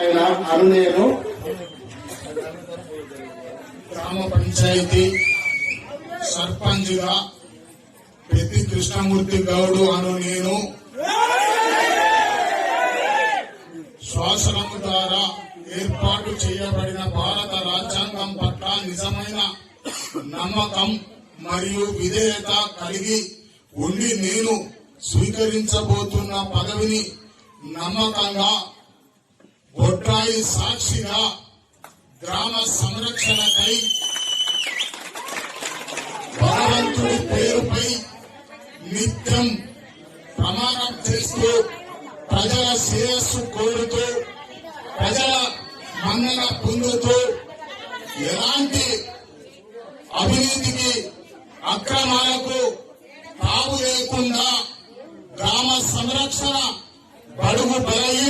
ఆయన అను నేను గ్రామ పంచాయతీ సర్పంచ్గా ప్రతి కృష్ణమూర్తి గౌడు అను నేను శాసనము ద్వారా ఏర్పాటు చేయబడిన భారత రాజ్యాంగం పట్ల నిజమైన నమ్మకం మరియు విధేయత కలిగి ఉండి నేను స్వీకరించబోతున్న పదవిని నమ్మకంగా బొట్టాయి సాక్షిగా గ్రామ సంరక్షణకై బలవంతుడి పేరుపై నిత్యం ప్రమాణం చేస్తూ ప్రజల శ్రేయస్సు కోరుతూ ప్రజల మన్నన పొందుతూ ఎలాంటి అవినీతికి అక్రమాలకు తావు లేకుండా గ్రామ సంరక్షణ బడుగు బలయ్యి